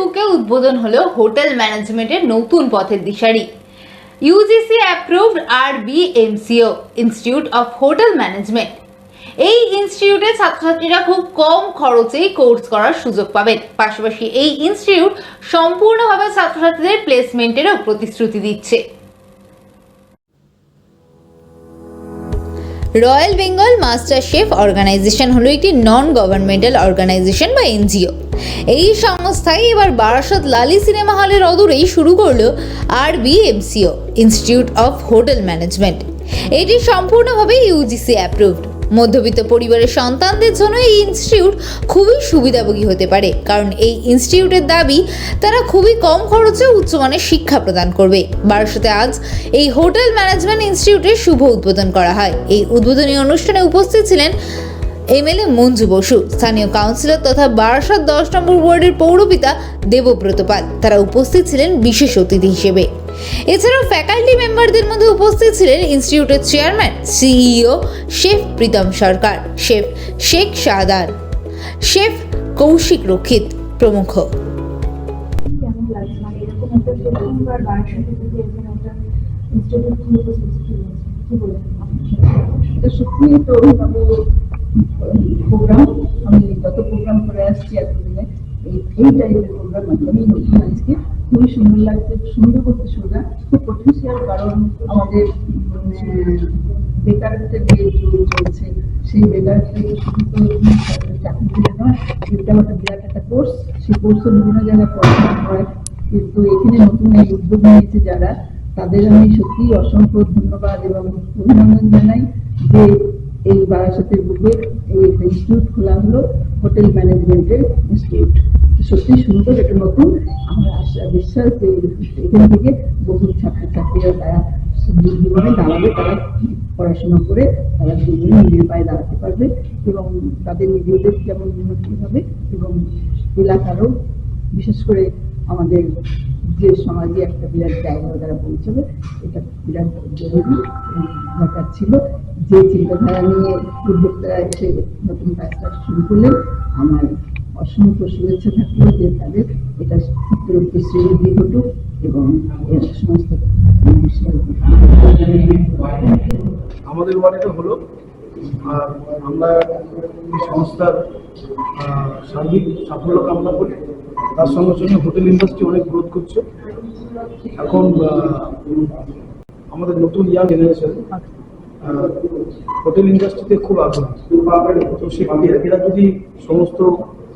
বুকে উদ্বোধন হলো হোটেল ম্যানেজমেন্টের নতুন পথের দিশারি। UGC approved R B MCO institute of hotel management এই ইনস্টিটিউটে ছাত্রছাত্রীরা খুব কম খরচেই কোর্স করার সুযোগ পাবেন। পাশাপাশি এই ইনস্টিটিউট সম্পূর্ণভাবে ছাত্রছাত্রীদের প্লেসমেন্টেরও প্রতিশ্রুতি দিচ্ছে। Royal Bengal master chef organisation হলো একটি নন গভর্নমেন্টাল অর্গানাইজেশন বা এনজিও এই সংস্থায় এবার বারাসত লালি সিনেমা হলের অদূরেই শুরু করল R B MCO institute of hotel management এটি সম্পূর্ণভাবে ইউজিসি অ্যাপ্রুভড মধ্যবিত্ত পরিবারের সন্তানদের জন্য এই ইনস্টিটিউট খুবই সুবিধাভোগী হতে পারে, কারণ এই ইনস্টিটিউটের দাবি, তারা খুবই কম খরচে উচ্চমানের শিক্ষা প্রদান করবে। বারাসতে আজ এই হোটেল ম্যানেজমেন্ট ইনস্টিটিউটের শুভ উদ্বোধন করা হয়। এই উদ্বোধনী অনুষ্ঠানে উপস্থিত ছিলেন এমএলএ মঞ্জু বসু স্থানীয় কাউন্সিলর তথা বারাসাত দশ নম্বর ওয়ার্ডের পৌরপিতা দেবব্রত পাল তারা উপস্থিত ছিলেন বিশেষ অতিথি হিসেবে। এছাড়াও ফ্যাকাল্টি মেম্বারদের মধ্যে উপস্থিত ছিলেন ইনস্টিটিউটের chairman CEO chef Pritam Sarkar chef Sheikh Shahdar chef Koushik Rakshit প্রমুখ। মানে সত্যিই তো প্রোগ্রাম আমি যত প্রোগ্রাম করে আসছি এতদিনে। এই এই টাইপের প্রোগ্রাম একদমই নতুন আজকে। খুবই সুন্দর লাগছে সুন্দর করতে সুবিধা খুব পটেন্সিয়াল কারণ আমাদের উম, বেকারত্বের যে যুগ চলছে সেই বেকারত্বের শুধু চাকরি দিলে নয়। এটা একটা বিরাট একটা কোর্স সেই কোর্সে বিভিন্ন জায়গায় পড়াশোনা হয়। কিন্তু এখানে নতুন এই উদ্যোগ নিয়েছে যারা তাদের আমি সত্যি অসংখ্য ধন্যবাদ এবং অভিনন্দন জানাই যে এই বারাসাতের বুকে এই ইনস্টিটিউট খোলা হলো হোটেল ম্যানেজমেন্টের ইনস্টিটিউট সত্যি সুন্দর, এটা নতুন। আমার আশা, বিশ্বাস যে এখান থেকে বহু ছাত্রছাত্রীরা তারা জীবনে দাঁড়াবে, তারা পড়াশোনা করে, তারা জীবনে নিজের পায়ে দাঁড়াতে পারবে এবং তাদের নিজেদের যেমন উন্নতি হবে এবং এলাকারও বিশেষ করে আমাদের যে সমাজে একটা বিরাট জায়গা তারা পৌঁছবে, এটা বিরাট জরুরি দরকার ছিল। যে চিন্তাধারা নিয়ে উদ্যোক্তারা এসে নতুন কাজটা শুরু করলেন, আমার অসংখ্য শুভেচ্ছা থাকল যে তাদের এটা উত্তরোত্তর শ্রীবৃদ্ধি ঘটুক এবং সমস্ত আমাদের ওয়ার্ডে হলো, আর আমরা এই সংস্থার সার্বিক সাফল্য কামনা করি। তার সঙ্গে সঙ্গে হোটেল ইন্ডাস্ট্রি অনেক গ্রোথ করছে। এখন আমাদের নতুন ইয়াং জেনারেশন হোটেল ইন্ডাস্ট্রিতে খুব আগ্রহী। এরা- যদি সমস্ত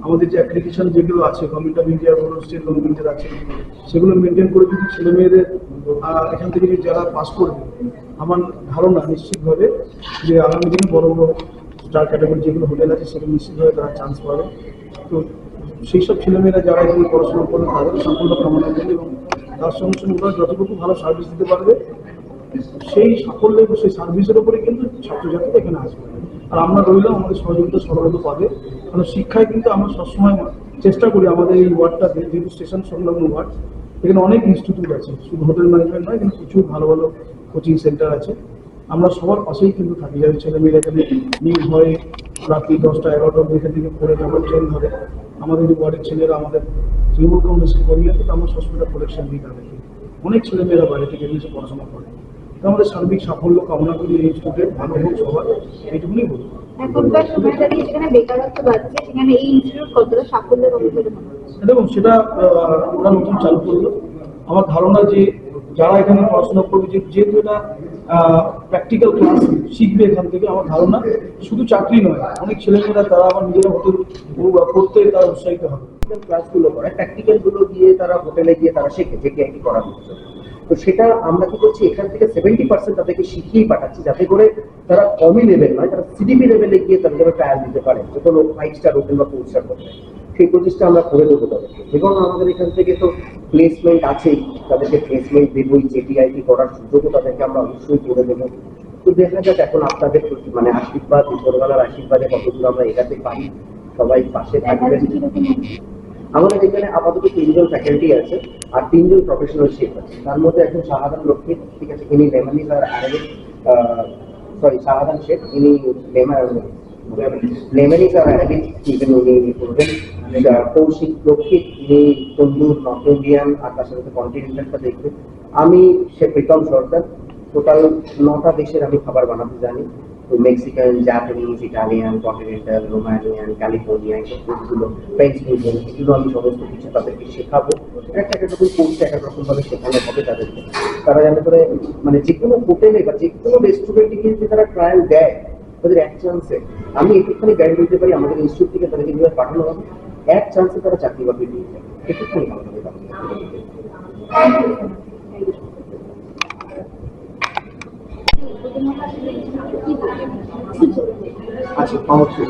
আমাদের যে অ্যাপ্লিকেশন যেগুলো আছে গভর্নমেন্ট অফ ইন্ডিয়া বলো স্টেট গভর্নমেন্টের আছে, সেগুলো মেনটেন করে যদি ছেলে মেয়েদের এখান থেকে যারা পাস করবে, আমার ধারণা নিশ্চিতভাবে যে আগামী দিনে বড় বড় স্টার ক্যাটাগরি যেগুলো হোটেল আছে, সেগুলো নিশ্চিতভাবে তারা চান্স পাবে। তো সেই সব ছেলেমেয়েরা যারা এখানে পড়াশোনা করবে, তাদের সাফল্য কামনা করি এবং তার সঙ্গে সঙ্গে ওরা যতটুকু ভালো সার্ভিস দিতে পারবে সেই সাফল্য এবং সেই সার্ভিসের উপরে কিন্তু ছাত্রছাত্রীরা এখানে আসবে। আর আমরা রইলাম আমাদের সহযোগিতা সরবরাহ পাবে কারণ শিক্ষায় কিন্তু আমরা সবসময় চেষ্টা করি আমাদের এই ওয়ার্ডটাতে যেহেতু স্টেশন সংলগ্ন ওয়ার্ড, এখানে অনেক ইনস্টিটিউট আছে। শুধু হোটেল ম্যানেজমেন্ট নয় এখানে প্রচুর ভালো ভালো কোচিং সেন্টার আছে। আমরা সবার পাশেই কিন্তু থাকি। যাদের ছেলেমেয়েরা এখানে নিউজ হয় রাত্রি দশটা এগারোটা অব্দি এখান থেকে পড়ে যখন ট্রেন ধরে। আমাদের ওয়ার্ডের ছেলেরা আমাদের তৃণমূল কংগ্রেসের কর্মীরা কিন্তু আমরা সবসময় প্রোটেকশন দিই তাদেরকে অনেক ছেলেমেয়েরা বাইরে থেকে এসে পড়াশোনা করে। তো আমাদের সার্বিক সাফল্য কামনা করি এই স্টুডেন্ট ভালো হোক সবার এইটুকুনি বলব। এখনকার সময় দাঁড়িয়ে যেখানে বেকারত্ব বাড়ছে সেখানে এই ইনস্টিটিউট কতটা সাফল্যের হবে বলে হচ্ছে দেখুন সেটা আহ, ওরা নতুন চালু করল। আমার ধারণা যে যারা এখানে পড়াশোনা করবে যেহেতু এটা প্র্যাকটিক্যাল ক্লাস শিখবে এখান থেকে আমার ধারণা শুধু চাকরি নয় অনেক ছেলেমেয়েরা তারা আবার নিজেরা হোটেল করতে তারা উৎসাহিত হবে। ক্লাসগুলো করে প্র্যাকটিক্যালগুলো দিয়ে তারা হোটেলে গিয়ে তারা শেখে যে কি কি করার হচ্ছে তো সেটা আমরা কি করছি, এখান থেকে সেভেন্টি পার্সেন্ট তাদেরকে শিখিয়েই পাঠাচ্ছি যাতে করে তারা কমই লেভেল নয়, তারা সিডিপি লেভেলে গিয়ে তারা যেন ট্রায়াল দিতে পারে, যে কোনো ফাইভ স্টার হোটেল বা ফোর স্টার হোটেল সেই প্রচেষ্টা আমরা করে দেবো তাদেরকে। এবং আমাদের এখান থেকে তো প্লেসমেন্ট আছেই, তাদেরকে প্লেসমেন্ট দেবোই জেটিআইটি করার সুযোগও তাদেরকে আমরা অবশ্যই করে দেবো। তো দেখা যাক এখন আপনাদের মানে আশীর্বাদ ছোটবেলার আশীর্বাদে কতদূর আমরা এগাতে পারি, সবাই পাশে থাকবেন। আমাদের এখানে আপাতত তিনজন ফ্যাকাল্টি আছে আর তিনজন প্রফেশনাল শেফ আছে। তার মধ্যে একজন শাহাদান লক্ষ্মী ঠিক আছে, ইনি লেমানিজ আর আরবিক সরি শাহাদান শেফ ইনি লেমানিজ আর আরবিক চিকেন উনি করবেন কৌশিক রক্ষিত তিনি তন্দুর নর্থ ইন্ডিয়ান আর তার সাথে কন্টিনেন্টালটা দেখবে আমি সে প্রীতম সরকার টোটাল নটা দেশের আমি খাবার বানাতে জানি। Mexican Japanese Italian continental Romanian California এইসব ফুডগুলো ফ্রেঞ্চ ফুডগুলো এগুলো আমি সমস্ত কিছু তাদেরকে শেখাবো। একটা একটা রকম কোর্সে এক এক রকম ভাবে শেখানো হবে তাদেরকে। তারা যাতে করে মানে যে কোনো হোটেলে বা যে কোনো রেস্টুরেন্টে গিয়ে যদি তারা ট্রায়াল দেয়, তাদের এক চান্সে আমি একটুখানি গ্যারান্টি দিতে পারি, আমাদের ইনস্টিটিউট থেকে তাদেরকে যেভাবে পাঠানো হবে। এক চান্সে তারা চাকরি বাকরি পেয়ে যাবে একটুখানি ভালো আচ্ছা অবশ্যই।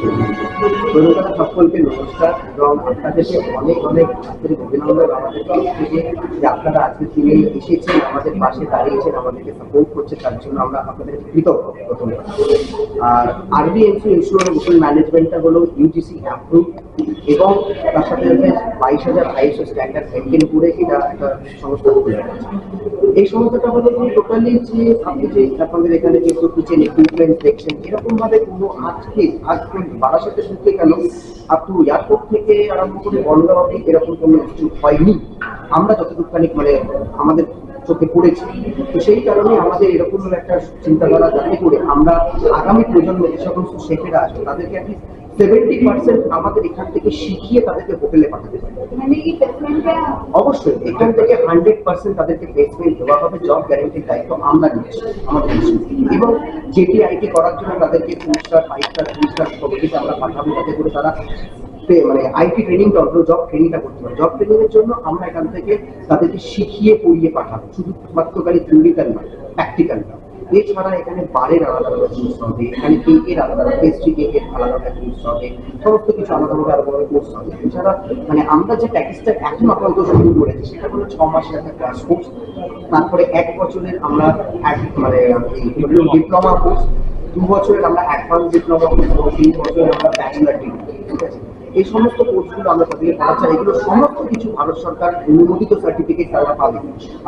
সকলকে, নমস্কার। এবং আপনাদেরকে অনেক অনেক আন্তরিক অভিনন্দন আমাদের থেকে যে আপনারা আজকে এসেছেন, আমাদের পাশে দাঁড়িয়েছেন, আমাদেরকে সাপোর্ট করছে তার জন্য আমরা আপনাদের কৃতজ্ঞ। প্রথমে আর ম্যানেজমেন্টটা হলো ইউজিসি অ্যাপ্রুভ এবং তার সাথে সাথে বাইশ হাজার আইএসও স্ট্যান্ডার্ড মেনটেন করে এটা একটা সংস্থা এই সংস্থাটা হলো যে টোটালি যে আপনি যে, আপনাদের এখানে যে কিচেন ইকুইপমেন্ট দেখছেন এরকম ভাবে কোনো আজকে আপনি এয়ারপোর্ট থেকে আরম্ভ করে এরকম কোনো কিছু হয়নি। আমরা যতটুকুখানি মানে আমাদের চোখে পড়েছে, তো সেই কারণে আমাদের এরকম একটা চিন্তাধারা যাতে করে আমরা আগামী প্রজন্ম যে সমস্ত শেখেরা আসবে তাদেরকে সেভেন্টি পার্সেন্ট আমাদের এখান থেকে শিখিয়ে তাদেরকে হোটেলে পাঠাতে পারি। মানে অবশ্যই এখান থেকে হান্ড্রেড পার্সেন্ট তাদেরকে প্লেসমেন্ট দেওয়া হবে জব গ্যারেন্টির দায়িত্ব আমরা নিচ্ছি আমাদের এবং যেটি আইটি করার জন্য তাদেরকে two star five star three star সবকিছু আমরা পাঠাবো যাতে করে তারা মানে আইটি ট্রেনিংটা অন্তত জব ট্রেনিংটা করতে পারে। জব ট্রেনিং এর জন্য আমরা এখান থেকে তাদেরকে শিখিয়ে পড়িয়ে পাঠাবো শুধু মাত্র খালি থিওরিক্যাল নয় প্র্যাকটিক্যালটা এছাড়া এখানে বারের আলাদা আলাদা জিনিস হবে, এখানে কেকের আলাদা পেস্ট্রি কেকের আলাদা আলাদা জিনিস হবে, সমস্ত কিছু আলাদা আলাদা আলাদা কোর্স হবে। এছাড়া মানে আমরা যে প্যাকেজটা এখন আপাতত শুরু করেছি, সেটা হলো ছ মাসের একটা ক্লাস কোর্স তারপরে এক বছরের আমরা এক- মানে ডিপ্লোমা কোর্স দু বছরের আমরা অ্যাডভান্স ডিপ্লোমা কোর্স তিন বছরের আমরা ব্যাচেলার ডিগ্রি ঠিক আছে? এই সমস্ত কোর্সগুলো আমরা তাদেরকে পড়াচ্ছি এগুলো সমস্ত কিছু ভারত সরকার অনুমোদিত সার্টিফিকেট তারা পাবে।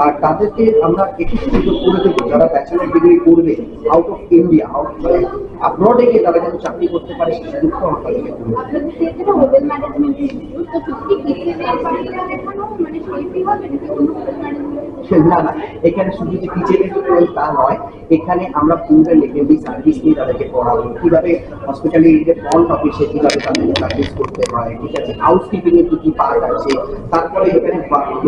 আর তাদেরকে আমরা একটু সুযোগ করে দেবো যারা ব্যাচেলার ডিগ্রি করবে আউট অফ ইন্ডিয়া আউট গিয়ে তারা যেন চাকরি করতে পারে সেই সুযোগটা করে মানে না না এখানে শুধু যে কিচেনের তা নয় এখানে আমরা পুরো লেভেলি সার্ভিস নিয়ে তাদেরকে পড়াবো। কীভাবে ফ্রন্ট অফিসে কীভাবে তাদেরকে সার্ভিস করতে হয় ঠিক আছে? হাউস কিপিং এর কি কি পার্ট আছে? তারপরে এখানে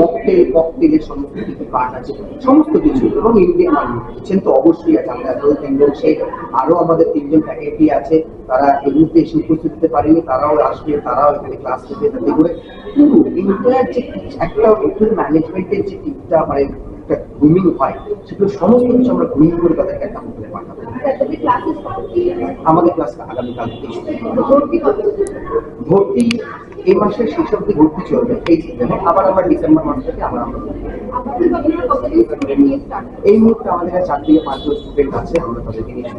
মকটেল ককটেলের সমস্ত কি কি পার্ট আছে? সমস্ত কিছু এবং ইন্ডিয়ান কিচেন তো অবশ্যই আছে আমরা তিনজন শেখ আরও আমাদের তিনজন ফ্যাকাল্টি আছে তারা এই মুহূর্তে এসে উপস্থিত হতে পারেনি তারাও আসবে তারাও এখানে ক্লাস নেবে তাতে করে কিন্তু ইন্টার যে একটা হোটেল ম্যানেজমেন্টের যে টিপটা মানে একটা গ্রুমিং হয় সেগুলো সমস্ত কিছু আমরা গ্রুমিং করে তাদেরকে একটা হোটেলে পাঠাবো। আমাদের ক্লাসটা আগামীকাল ভর্তি এই মাসের শেষ অব্দি ঘুরতে চলবে, এই সিজনে আবার আমরা ডিসেম্বর মাস থেকে আবার আমরা এই মুহূর্তে আমাদের কাছে চার থেকে পাঁচজন স্টুডেন্ট আছে, আমরা তাদেরকে নিয়ে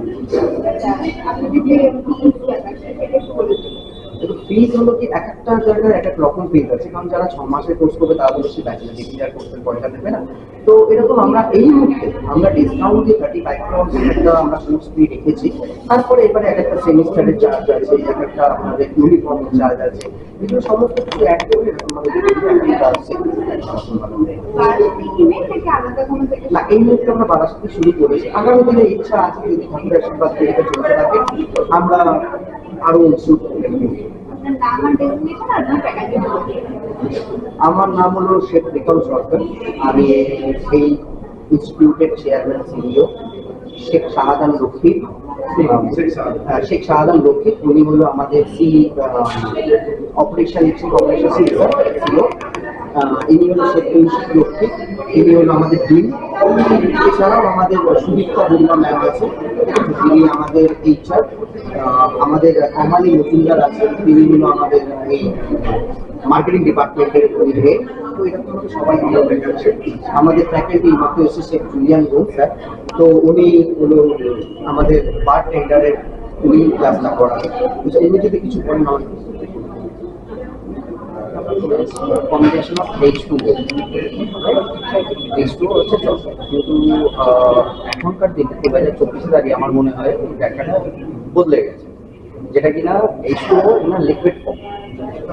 ফিজ হলো কি এক একটা জায়গায় এক এক রকম ফিজ আছে? কারণ যারা ছ মাসের কোর্স করবে, তারা অবশ্যই ব্যাচেলার ডিগ্রি আর কোর্সের পয়সা দেবে না। তো এরকম আমরা এই মুহূর্তে আমরা ডিসকাউন্ট দিয়ে থার্টি ফাইভ পার্সেন্ট একটা আমরা কোর্স ফি রেখেছি। তারপরে এবারে এক একটা সেমিস্টারের চার্জ আছে, এক একটা আমাদের ইউনিফর্মের চার্জ আছে। এগুলো সমস্ত কিছু অ্যাড করে না, এই মুহূর্তে আমরা বারাসাতে শুরু করেছি। আগামী দিনে ইচ্ছা আছে যদি ঠাকুর আশীর্বাদ চলতে থাকে, আমরা আরও উৎসুক আমার নাম হলো শেখ রিকল সরকার আমি সেই ইনস্টিটিউটের চেয়ারম্যান সিইও শেখ শাহাদান লক্ষ্মী শেখ শাহাদান। রফিক উনি হলো আমাদের C operation chief operation CO ইনি হলো রফিক ইনি হলো আমাদের ডিন। এছাড়াও আমাদের সুদীপ্তা ম্যাম আছে যিনি আমাদের আমাদের কমালি মজুমদার আছে। তিনি হলো আমাদের এই মার্কেটিং ডিপার্টমেন্টের হেড তো এরকম ভাবে সবাই আমাদের ফ্যাকাল্টি মাত্র এসে শেখ জুলিয়ান গোল স্যার তো উনি হলো আমাদের বার টেন্ডারের উনি ক্লাসটা করান। তো এমনি যদি কিছু বলেন আমার of H two H two হচ্ছে এখনকার দিনে দু হাজার চব্বিশে দাঁড়িয়ে আমার মনে হয় ব্যাখ্যাটা বদলে গেছে। যেটা কিনা এইচ টু না লিকুইড ফর্ম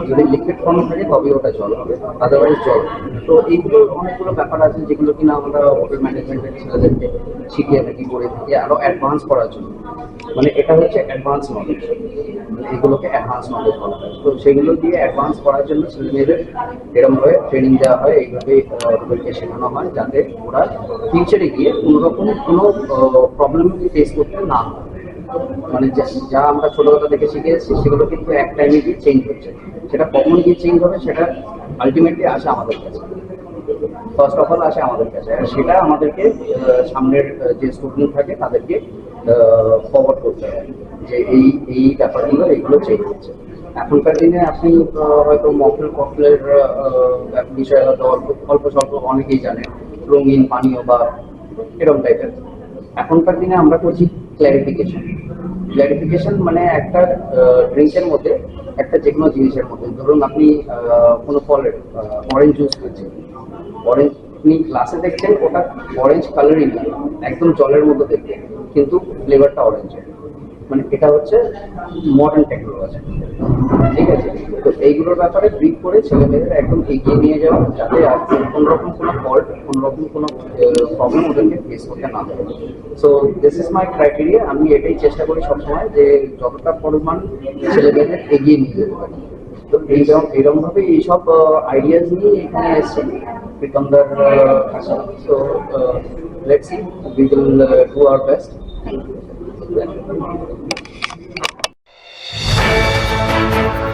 যদি লিকুইড ফর্ম থাকে তবে ওটা জল হবে আদারওয়াইজ জল। তো এইগুলো অনেকগুলো ব্যাপার আছে যেগুলো কিনা আমরা হোটেল ম্যানেজমেন্টের ছেলেদেরকে শিখিয়ে থাকি, করে থাকি, আরও অ্যাডভান্স করার জন্য। মানে এটা হচ্ছে অ্যাডভান্স নলেজ এগুলোকে অ্যাডভান্স নলেজ বলা হয়। তো সেগুলো দিয়ে অ্যাডভান্স করার জন্য ছেলে মেয়েদের এরকমভাবে ট্রেনিং দেওয়া হয়, এইভাবে ওদেরকে শেখানো হয় যাতে ওরা ফিউচারে গিয়ে কোনো রকম কোনো প্রবলেম ফেস করতে না মানে যা- আমরা ছোটবেলা থেকে শিখে এসেছি, সেগুলো কিন্তু এক টাইমে গিয়ে চেঞ্জ হচ্ছে। সেটা কখন গিয়ে চেঞ্জ হবে, সেটা আলটিমেটলি আসে আমাদের কাছে। ফার্স্ট অফ অল আসে আমাদের কাছে। আর সেটা আমাদেরকে সামনের যে স্টুডেন্ট থাকে, তাদেরকে ফরওয়ার্ড করতে হবে। যে এই এই ব্যাপারগুলো এইগুলো চেঞ্জ হচ্ছে। এখনকার দিনে আপনি হয়তো মকটেল ককটেলের বিষয়ে হয়তো অল্প অল্প স্বল্প অনেকেই জানেন রঙিন, পানীয় বা এরকম টাইপের এখনকার দিনে আমরা করছি ক্ল্যারিফিকেশন ক্ল্যারিফিকেশন মানে একটা ড্রিঙ্কের মধ্যে, একটা যে কোনো জিনিসের মধ্যে। ধরুন আপনি কোনো ফলের অরেঞ্জ জুস খাচ্ছেন। অরেঞ্জ আপনি গ্লাসে দেখছেন, ওটা অরেঞ্জ কালারই না একদম জলের মতো দেখতে। কিন্তু ফ্লেভারটা অরেঞ্জ মানে এটা হচ্ছে মডার্ন টেকনোলজি ঠিক আছে? তো এইগুলোর ব্যাপারে ব্রিক করে ছেলে মেয়েদের একদম এগিয়ে নিয়ে যাওয়া যাতে আর কোনো রকম কোনো ফল্ট কোনো রকম কোনো প্রবলেম ওদেরকে ফেস করতে না হয়। So this is my criteria আমি এটাই চেষ্টা করি সবসময় যে যতটা পরিমাণ ছেলে মেয়েদের এগিয়ে নিয়ে যেতে পারি। তো এইরকম এইরকম ভাবে এইসব আইডিয়াস নিয়ে এখানে এসেছি। let's see. We will uh, do our best. Thank you. Thank you.